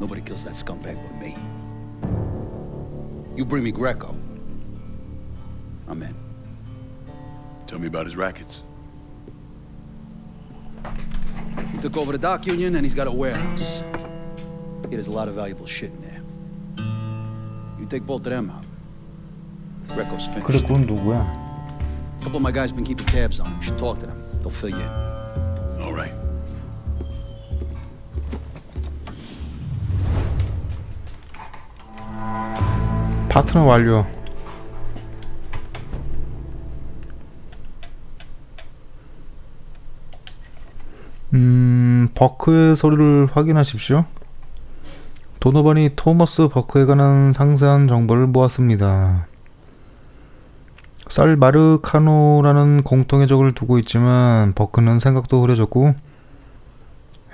Nobody kills that scumbag but me. You bring me Greco. I'm in. Tell me about his rackets. He took over the dock union and he's got a warehouse. He has a lot of valuable shit in there. You take both of them out. Greco's finished. 그래, A couple of my guys been keeping tabs on him. You should talk to them. They'll fill you in. All right. 파트너 완료. 음, 버크의 소리를 확인하십시오. 도노반이 토머스 버크에 관한 상세한 정보를 모았습니다. 쌀 마르카노라는 공통의 적을 두고 있지만 버크는 생각도 흐려졌고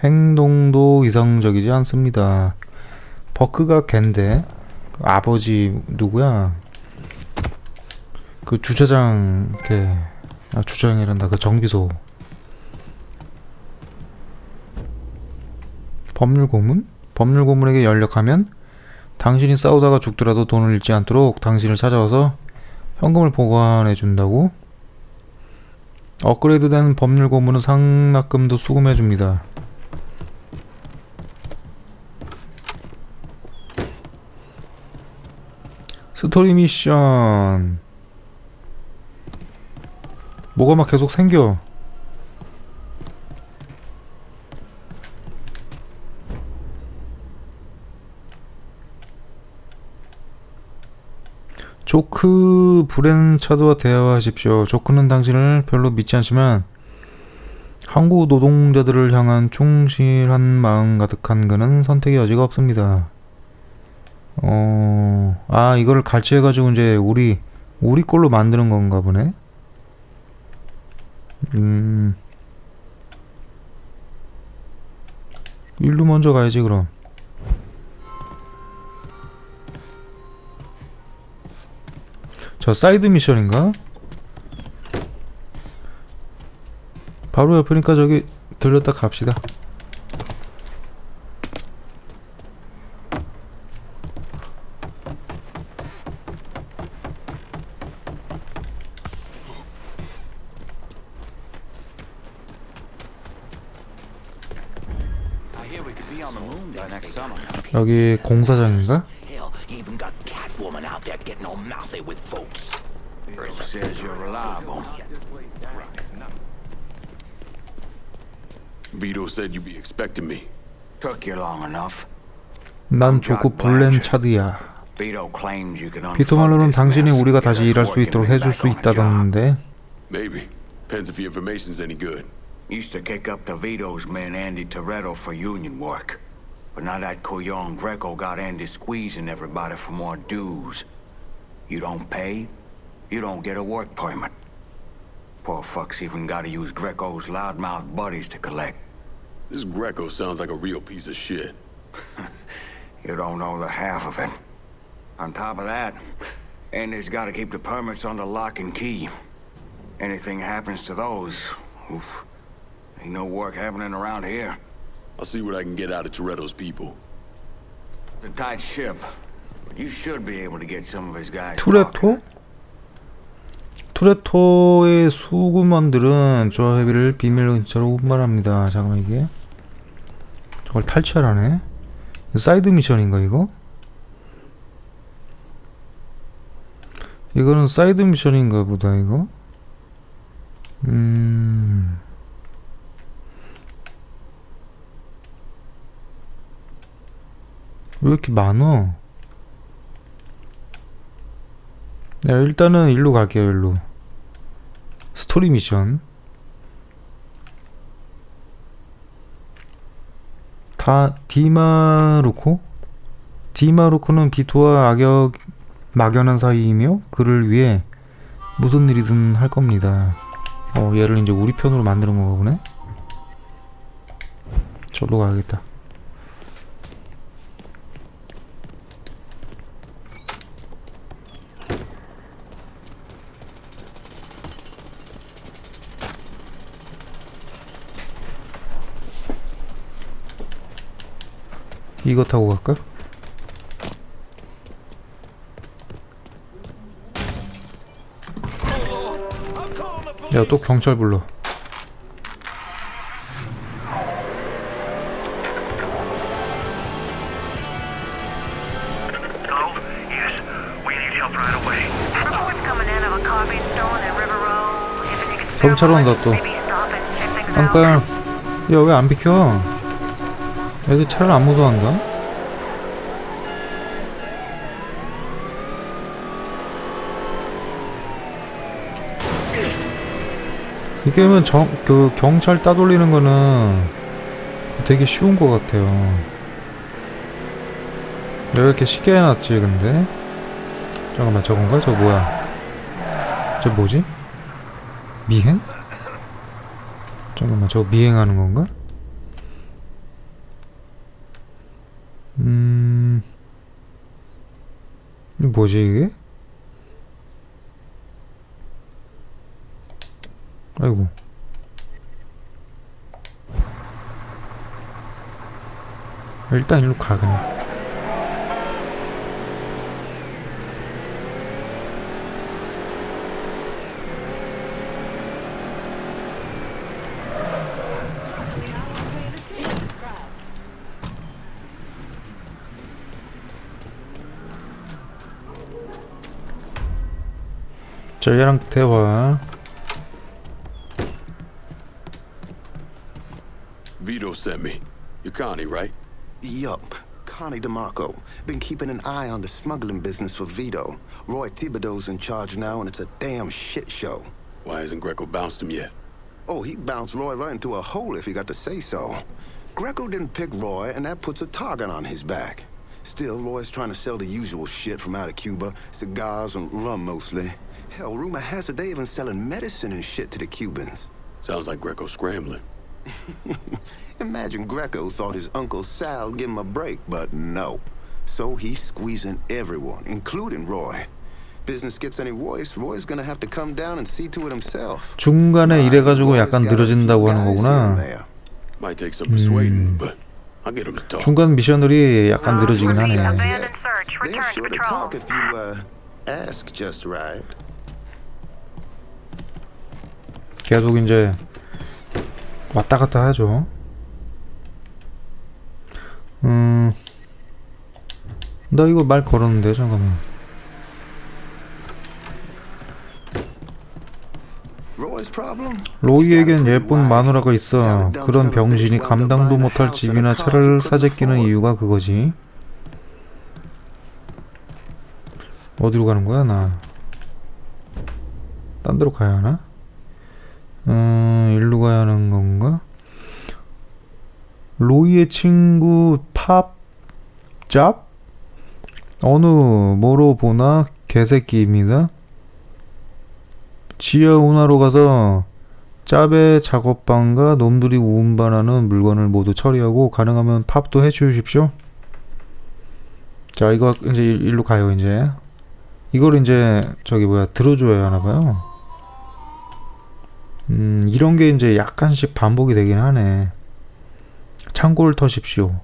행동도 이상적이지 않습니다. 버크가 걘데 그 아버지 누구야? 그 주차장 걔 아, 주차장이란다 그 정비소 법률 고문? 법률 고문에게 연락하면 당신이 싸우다가 죽더라도 돈을 잃지 않도록 당신을 찾아와서 현금을 보관해 준다고? 업그레이드된 법률 고문은 상납금도 수금해 줍니다. 스토리 미션 뭐가 막 계속 생겨 조크 브랜차드와 대화하십시오. 조크는 당신을 별로 믿지 않지만 한국 노동자들을 향한 충실한 마음 가득한 그는 선택의 여지가 없습니다. 어, 아, 이거를 갈취해가지고 이제 우리, 우리 걸로 만드는 건가 보네? 음. 일로 먼저 가야지, 그럼. 저 사이드 미션인가? 바로 옆이니까 저기 들렸다 갑시다. Long enough. 난 블렌 차드야. Claims you can 비토 말로는 당신이 우리가 다시 일할 수 있도록 해줄 수. 있다던데. Maybe. Depends if the information's any good. Used to kick up to Vito's man Andy Toretto for union work. But now that Couillon Greco got Andy squeezing everybody for more dues. You don't pay, you don't get a work permit. Poor fucks even gotta use Greco's loudmouth buddies to collect. This Greco sounds like a real piece of shit. You don't know the half of it. On top of that, Andy's gotta keep the permits under lock and key. Anything happens to those, oof, ain't no work happening around here. I'll see what I can get out of Toretto's people. It's a tight ship, but you should be able to get some of his guys. 투레토? 투레토의 수구먼들은 저 헤비를 비밀 근처로 운반합니다. 잠깐만 이게 저걸 탈취하라네. 사이드 미션인가 이거? 이거는 사이드 미션인가 보다 이거. 음. 왜 이렇게 많어? 네, 일단은 일로 갈게요, 일로. 스토리 미션. 다 디마루코? 디마루코는 비토와 악역 막연한 사이이며 그를 위해 무슨 일이든 할 겁니다. 어, 얘를 이제 우리 편으로 만드는 건가 보네? 저로 가야겠다. 이거 타고 갈까? 야 또 경찰 불러 경찰 온다, 또. 깜깜 야왜 안 비켜 애들 차를 안 무서워한다 이 게임은 정, 그 경찰 따돌리는 거는 되게 쉬운 것 같아요 왜 이렇게 쉽게 해놨지 근데 잠깐만 저건가? 저 뭐야 저 뭐지? 미행? 잠깐만 저거 미행하는 건가? 음... 이게 뭐지 이게? 아이고 일단 일로 가 그냥 자 얘랑 대화 Vito sent me. You're Connie, right? Yup. Connie DeMarco. Been keeping an eye on the smuggling business for Vito. Roy Thibodeau's in charge now, and it's a damn shit show. Why hasn't Greco bounced him yet? Oh, he bounced Roy right into a hole if he got to say so. Greco didn't pick Roy, and that puts a target on his back. Still, Roy's trying to sell the usual shit from out of Cuba cigars and rum mostly. Hell, rumor has it they even selling medicine and shit to the Cubans. Sounds like Greco scrambling. Imagine Greco thought his Uncle Sal would give him a break, but no. So he's squeezing everyone, including Roy. Business gets any worse, Roy's gonna have to come down and see to it himself. 중간에 이래가지고 약간 늘어진다고 하는 거구나 Might take some persuading, but I'll get him to talk. 중간 미션들이 약간 늘어지긴 하네 uh. 계속 이제 왔다 갔다 하죠. 음, 나 이거 말 걸었는데 잠깐만. 로이에겐 예쁜 마누라가 있어. 그런 병신이 감당도 못할 집이나 차를 사재끼는 이유가 그거지. 어디로 가는 거야 나? 딴 데로 가야 하나? 음, 일로 가야 하는 건가? 로이의 친구 팝 짭? 어느 뭐로 보나 개새끼입니다. 지하 운하로 가서 짭의 작업방과 놈들이 운반하는 물건을 모두 처리하고 가능하면 팝도 해주십시오. 자 이거 이제 일- 일로 가요 이제. 이걸 이제 저기 뭐야 들어줘야 하나봐요. 음 이런 게 이제 약간씩 반복이 되긴 하네. 창고를 터십시오.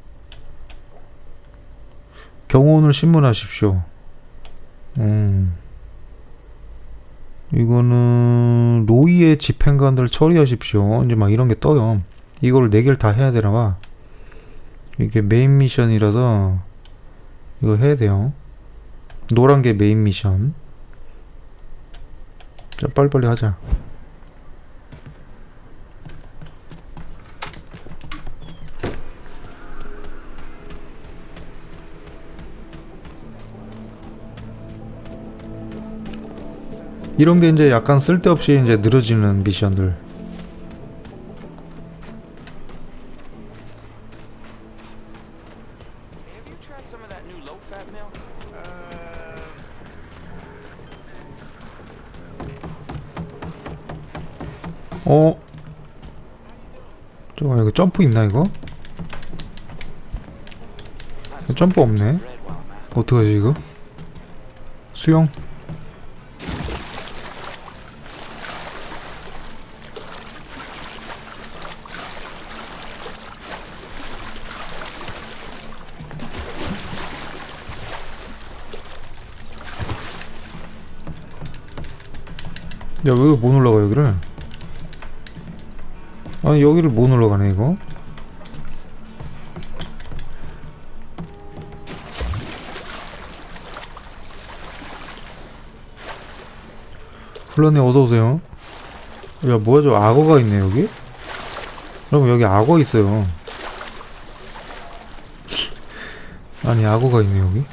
경호원을 신문하십시오. 음. 이거는 로이의 집행관들 처리하십시오. 이제 막 이런 게 떠요. 이거를 네 개를 다 해야 되나 봐. 이게 메인 미션이라서 이거 해야 돼요. 노란 게 메인 미션. 자, 빨리빨리 하자. 이런 게 이제 약간 쓸데없이 이제 늘어지는 미션들. Uh, 어? 잠깐 이거 점프 있나 이거? 점프 없네. 어떡하지 이거? 수영? 야, 왜 못 올라가 여기를? 아니 여기를 못 올라가네 이거. 플라님 어서 오세요. 야 뭐야 저 악어가 있네 여기? 여러분 여기 악어 있어요. 아니 악어가 있네 여기.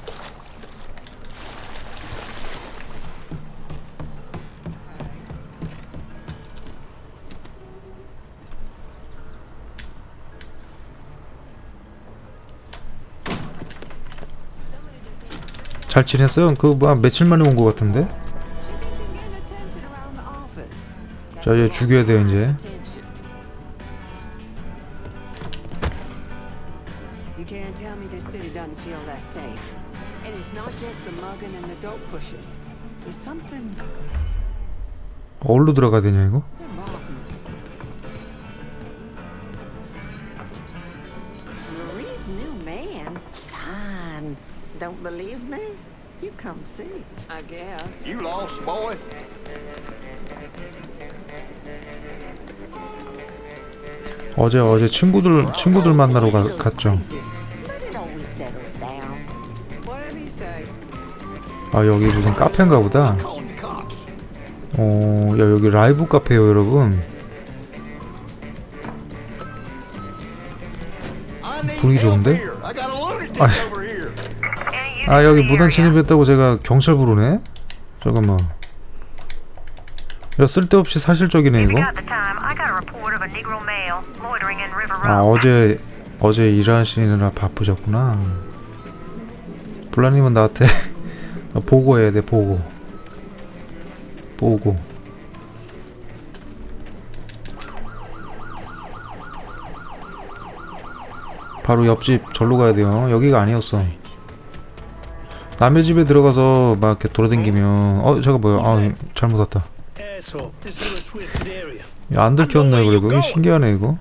잘 지냈어요? 그뭐 며칠 만에 온 것 같은데? 자 이제 죽여야 돼요 이제 어디로 들어가야 되냐 이거? Don't believe me? You come see. I guess. You lost, boy. 어제 어제 친구들 친구들 만나러 가, 갔죠? 아 여기 무슨 카페인가 보다 어, 야 여기 라이브 카페요 여러분 분위기 좋은데? 아, 아 여기 the 무단 area? 침입했다고 제가 경찰 부르네? 잠깐만. 야 쓸데없이 사실적이네 이거. 아. 어제 어제 일하시느라 바쁘셨구나. 블라님은 나한테 보고해야 돼 보고. 보고. 바로 옆집 절로 가야 돼요. 여기가 아니었어 남의 집에 들어가서 막 이렇게 돌아다니면 어 저거 뭐야? 아 잘못 왔다. 야, 안 들켰네 그래도. 이거 신기하네 이거.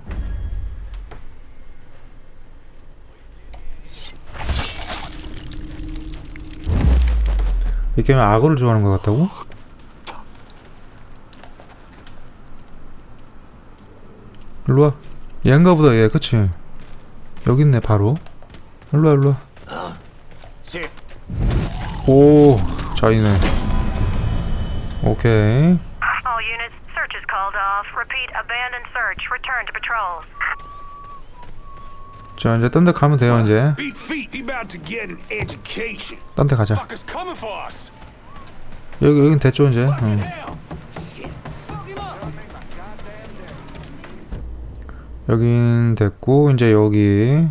이 게임에 악어를 좋아하는 것 같다고? 일로와. 얘인가 보다 얘. 그치? 여기 있네 바로. 일로와 일로와. 오 자이네 오케이 All units, search is called off. Repeat, abandoned search. Return to patrols. 자 이제 딴 데 가면 돼요 이제 Beat feet. He about to get an education. 딴 데 가자 Fuckers coming for us. 여기 여긴 됐죠 이제 응. 여긴 됐고 이제 여기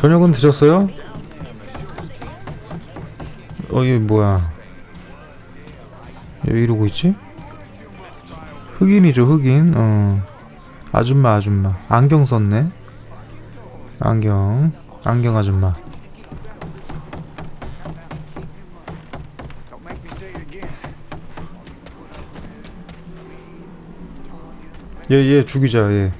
저녁은 드셨어요? 어 이게 뭐야? 왜 이러고 있지? 흑인이죠 흑인. 어. 아줌마 아줌마. 안경 썼네. 안경. 안경 아줌마. 얘얘 죽이자 얘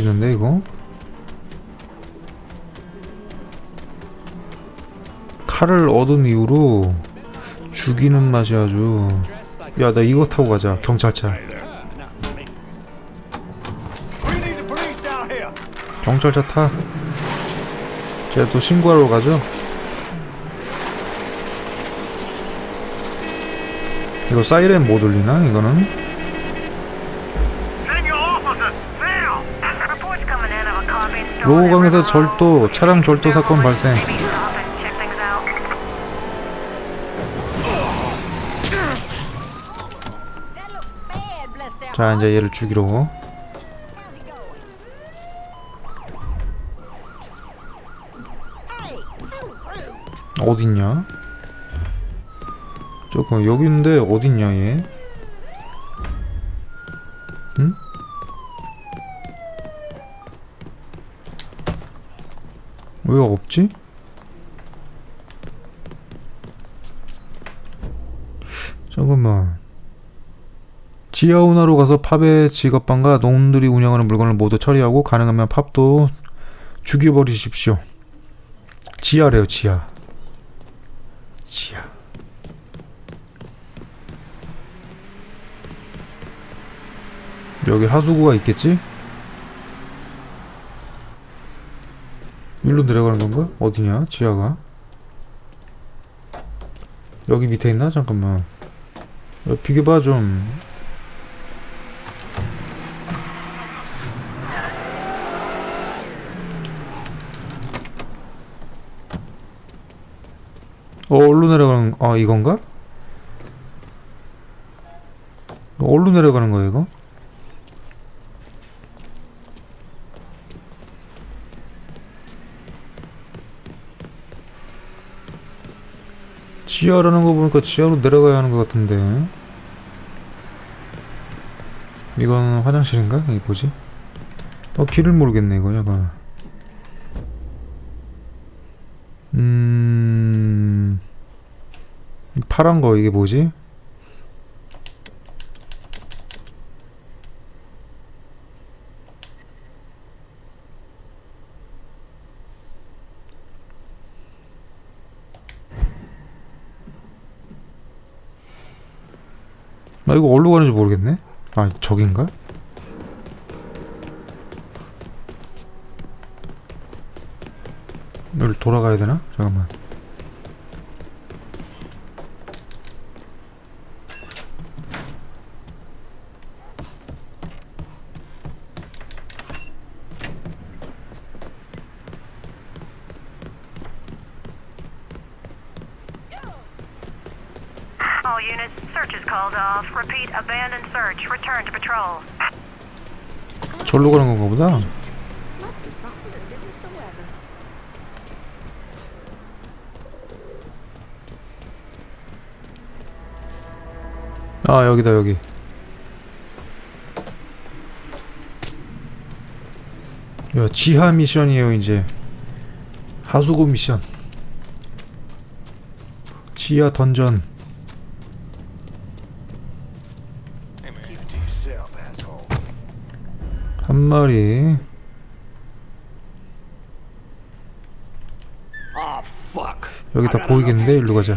있는데 이거? 칼을 얻은 이후로 죽이는 맛이 아주 야 나 이거 타고 가자 경찰차. 경찰차 타. 제가 또 신고하러 가죠? 이거 사이렌 못 울리나 이거는 로우강에서. 절도 차량 절도 사건 발생 자 이제 얘를 죽이러. 어딨냐 잠깐 여기 있는데 어딨냐 얘 왜 없지? 잠깐만. 지하운하로 가서 팝의 직업방과 농들이 운영하는 물건을 모두 처리하고 가능하면 팝도 죽여버리십시오. 지하래요, 지하. 지하. 여기 하수구가 있겠지? 일로 내려가는 건가? 어디냐? 지하가? 여기 밑에 있나? 잠깐만. 야, 비교봐 좀. 어, 어디로 내려가는, 아, 이건가? 어디로 내려가는 거야, 이거? 지하라는 거 보니까 지하로 내려가야 하는 것 같은데. 이건 화장실인가? 이게 뭐지? 어, 길을 모르겠네, 이거, 약간. 음, 이 파란 거, 이게 뭐지? 나 이거 어디로 가는지 모르겠네? 아, 저긴가? 여기 돌아가야 되나? 잠깐만. All units, search is called off. Repeat, abandoned search. Return to patrol. 절로 가는 건가 보다. Must be something to do with the weather. 아, 여기다, 여기. 야, 지하 미션이에요, 이제. 하수구 미션. 지하 던전. 마리. 여기 다 보이겠는데? 일로 가자.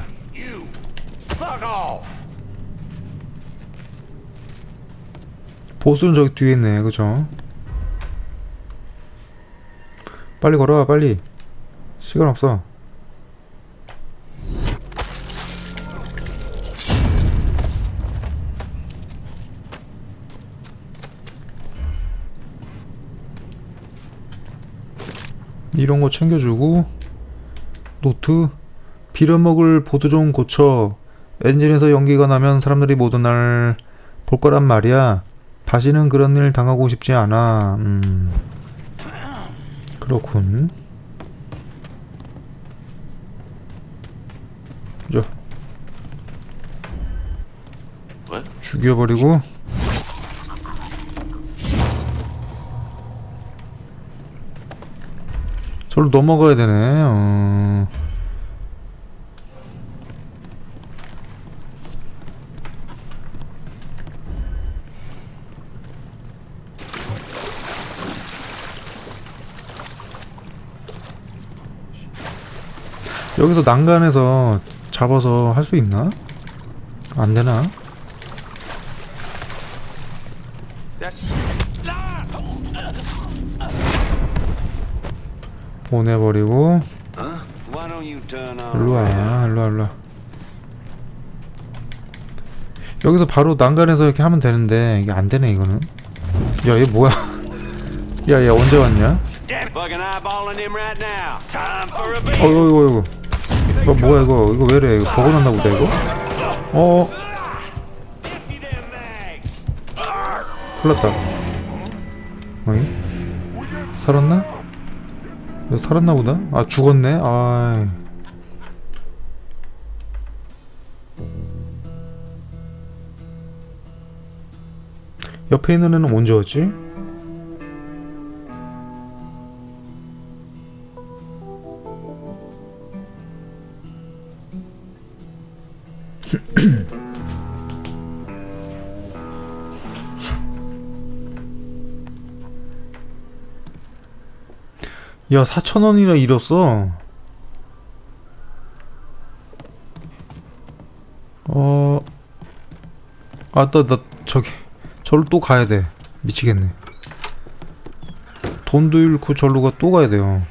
보스는 저기 뒤에 있네, 그죠? 빨리 걸어와, 빨리. 시간 없어. 이런 거 챙겨주고 노트 빌어먹을 보드 좀 고쳐 엔진에서 연기가 나면 사람들이 모두 날볼 거란 말이야. 다시는 그런 일 당하고 싶지 않아. 음. 그렇군. 저? 죽여버리고 저로 넘어가야 되네. 어. 여기서 난간에서 잡아서 할 수 있나? 안 되나? 보내버리고 Why don't you turn on? 일로 와, 일로 와, 일로 와. 여기서 바로 난간에서 이렇게 하면 되는데 이게 안 되네 이거는. 야, 얘 뭐야? 야, 얘 언제 왔냐? 어이구, 어이구, 어이구. 이거 뭐야 이거? 이거 왜래? 이거 버그났나 보다 이거. 어. 큰일났다. 어이? 살았나? 살았나 보다? 아 죽었네? 아. 옆에 있는 애는 언제 왔지? 야 4천원이나 잃었어. 어... 아따 나 저기 절로 또 가야 돼. 미치겠네. 돈도 잃고 절로 가 또 가야 돼요.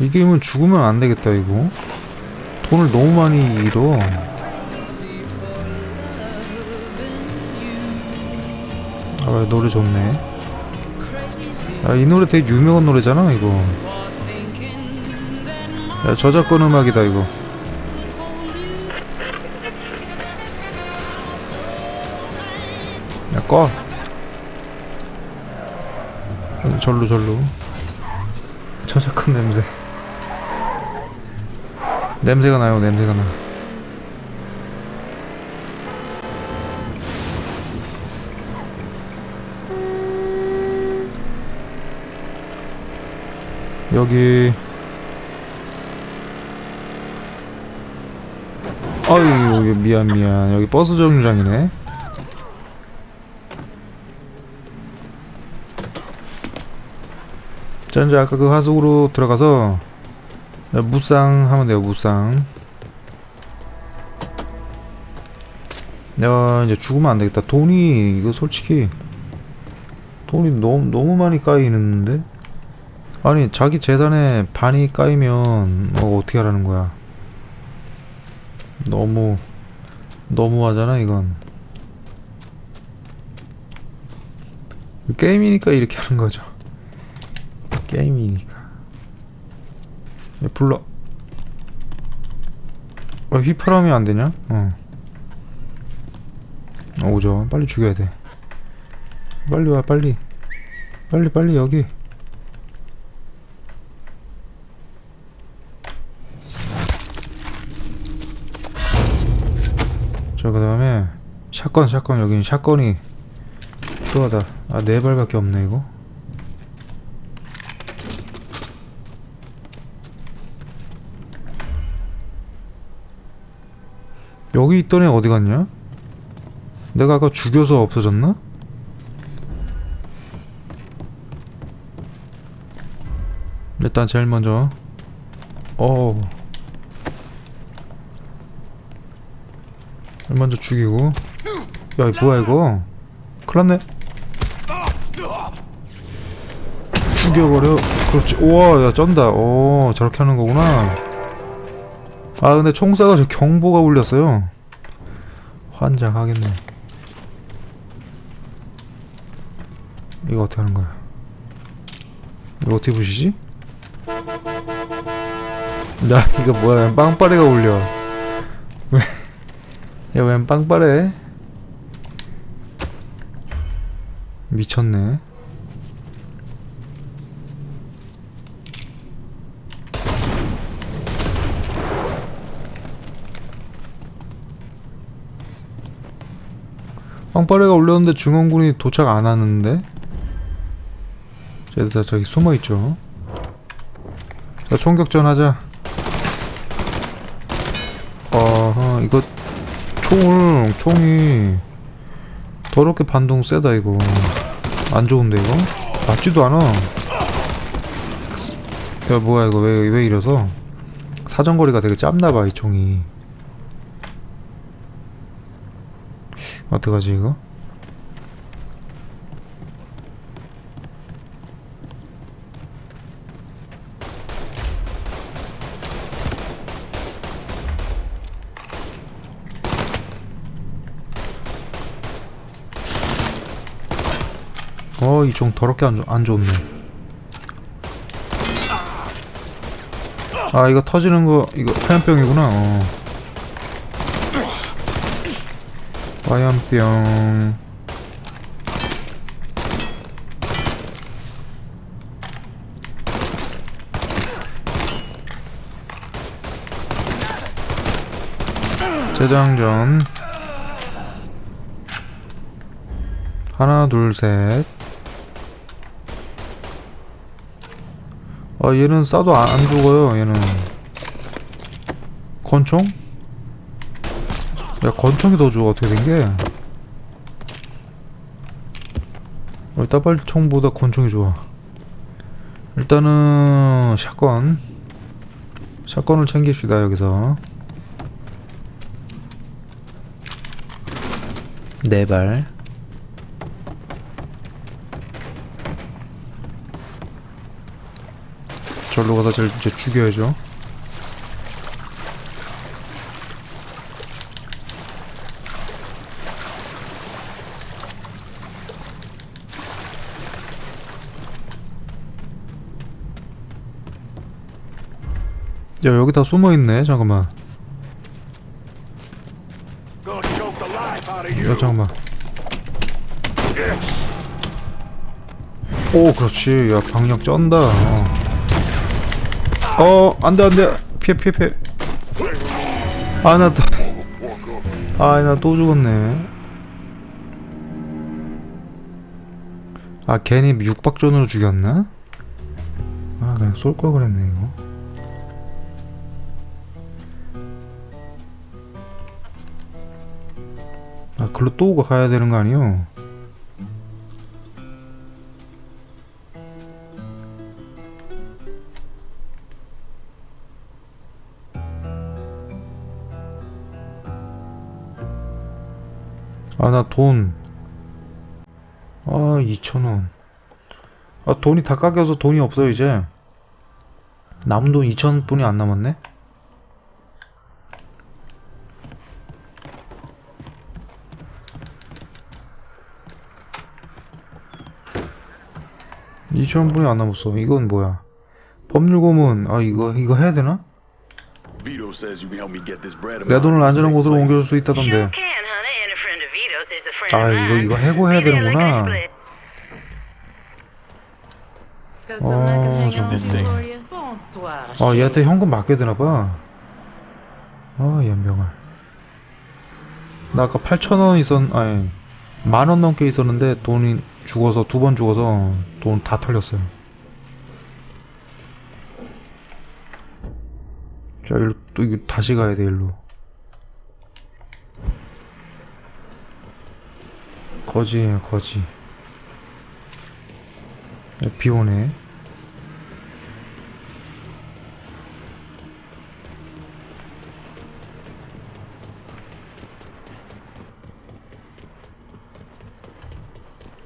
이 게임은 죽으면 안 되겠다 이거. 돈을 너무 많이 잃어 아 노래 좋네. 아이 노래 되게 유명한 노래잖아 이거. 야 저작권 음악이다 이거. 야 꺼. 어, 절로 절로. 저작권 냄새. 냄새가 나요 냄새가 나 여기. 아유 여기 미안 미안. 여기 버스 정류장이네. 자 이제 아까 그 하속으로 들어가서 무쌍 하면 돼요 무쌍. 야 이제 죽으면 안 되겠다. 돈이 이거 솔직히 돈이 너무 너무 많이 까이는데 아니 자기 재산에 반이 까이면 어, 어떻게 하라는 거야 너무 너무하잖아 이건 게임이니까 이렇게 하는 거죠 게임이니까 야, 불러 어, 휘파람이 안 되냐? 어. 어, 오죠. 빨리 죽여야 돼. 빨리 와, 빨리. 빨리, 빨리, 여기. 자, 그 다음에, 샷건, 샷건, 여기는 샷건이 필요하다. 아, 네 발밖에 없네, 이거. 여기 있던 애 어디 갔냐? 내가 아까 죽여서 없어졌나? 일단 제일 먼저 어 제일 먼저 죽이고. 야 뭐야 이거? 큰일났네. 죽여버려. 그렇지. 우와 야 쩐다. 오 저렇게 하는 거구나. 아 근데 총 쏴가지고 경보가 울렸어요. 환장하겠네. 이거 어떻게 하는 거야? 이거 어떻게 부시지? 야 이거 뭐야. 웬 빵빠레가 울려. 왜? 야웬 빵빠레? 미쳤네 빵빠레가 울렸는데 중원군이 도착 안 하는데? 쟤들 다 저기 숨어있죠 자 총격전 하자 어허 이거 총을 총이. 더럽게 반동 세다 이거. 안 좋은데 이거? 맞지도 않아. 야 뭐야 이거 왜, 왜 이래서? 사정거리가 되게 짧나봐 이 총이. 어떡하지 이거? 어, 이총 더럽게 안, 좋- 안 좋네. 아, 이거 터지는 거, 이거 화염병이구나. 어. 화염병. 재장전. 하나, 둘, 셋. 아 얘는 싸도 안, 죽어요 얘는. 권총? 야 권총이 더 죽어. 어떻게 된게? 어, 따발총보다 권총이 좋아. 일단은 샷건. 샷건을 챙깁시다 여기서. 네발. 절로 가서 절 이제 죽여야죠. 야 여기 다 숨어 있네. 잠깐만. 야 잠깐만. 오 그렇지. 야 방역 쩐다. 어, 어 안돼 안돼. 피해 피해 피해. 아나 또. 아 나 또 죽었네. 아 괜히 육박존으로 죽였나? 아 그냥 쏠 걸 그랬네 이거. 아 글로 또 가야 되는 거 아니요? 나 돈. 아 2천원. 아 돈이 다 깎여서 돈이 없어요 이제. 남은 돈 2천뿐이 안 남았네. 이천 분이 안 남았어. 이건 뭐야? 법률 고문. 아 이거 이거 해야 되나? 내 돈을 안전한 곳으로 옮겨줄 수 있다던데. 아 이거. 이거 해고해야 되는구나. 어 잠깐만. 아 얘한테 현금 맡겨야 되나 봐. 아 연병을. 나 아까 8천 원 있었 아니 만원 넘게 있었는데 돈이 죽어서 두 번 죽어서 돈 다 털렸어요. 자 일로 또 이거 다시 가야 돼 일로. 거지예요 거지. 야, 비 오네.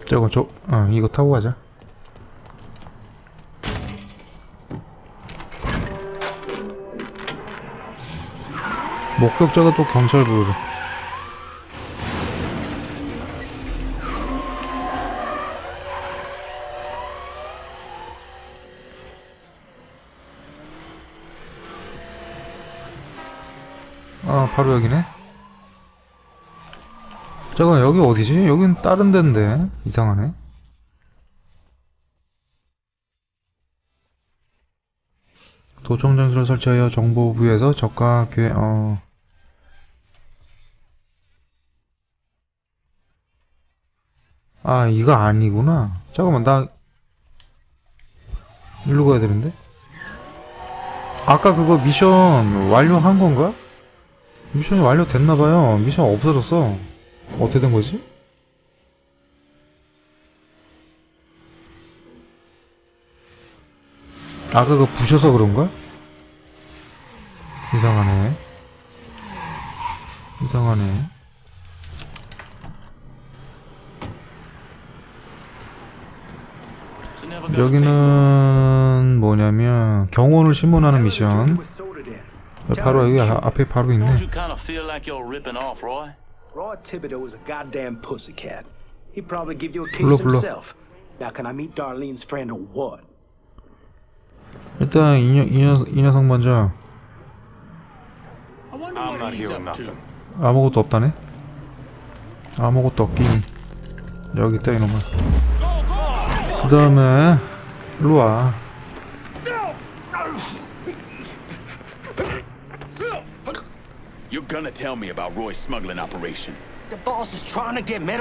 저거 저, 어, 이거 타고 가자. 목격자가 또 경찰 부르래. 여기 어디지? 여긴 다른 데인데 이상하네. 도청 장소를 설치하여 정보부에서 적과 교회 어 아, 이거 아니구나. 잠깐만, 나, 일로 가야 되는데? 아까 그거 미션 완료한 건가? 미션이 완료됐나봐요. 미션 없어졌어. 어떻게 된 거지? 아까 그거 부셔서 그런가? 이상하네. 이상하네. 여기는 뭐냐면 경호원을 신문하는 미션. 바로 여기 아- 앞에 바로 있네. Roy? Thibodeau is a goddamn pussycat. He'd probably give you a 불러. himself. Now, can I meet Darlene's friend or what? 일단 이, 녀, 이, 녀, 이 녀석 먼저 I'm not hearing nothing. 아무것도 없다네. 아무것도 없긴 여기 있다 이놈아. 그 다음에 일로 와. You're gonna tell me about Roy's smuggling operation. The boss is trying to get metal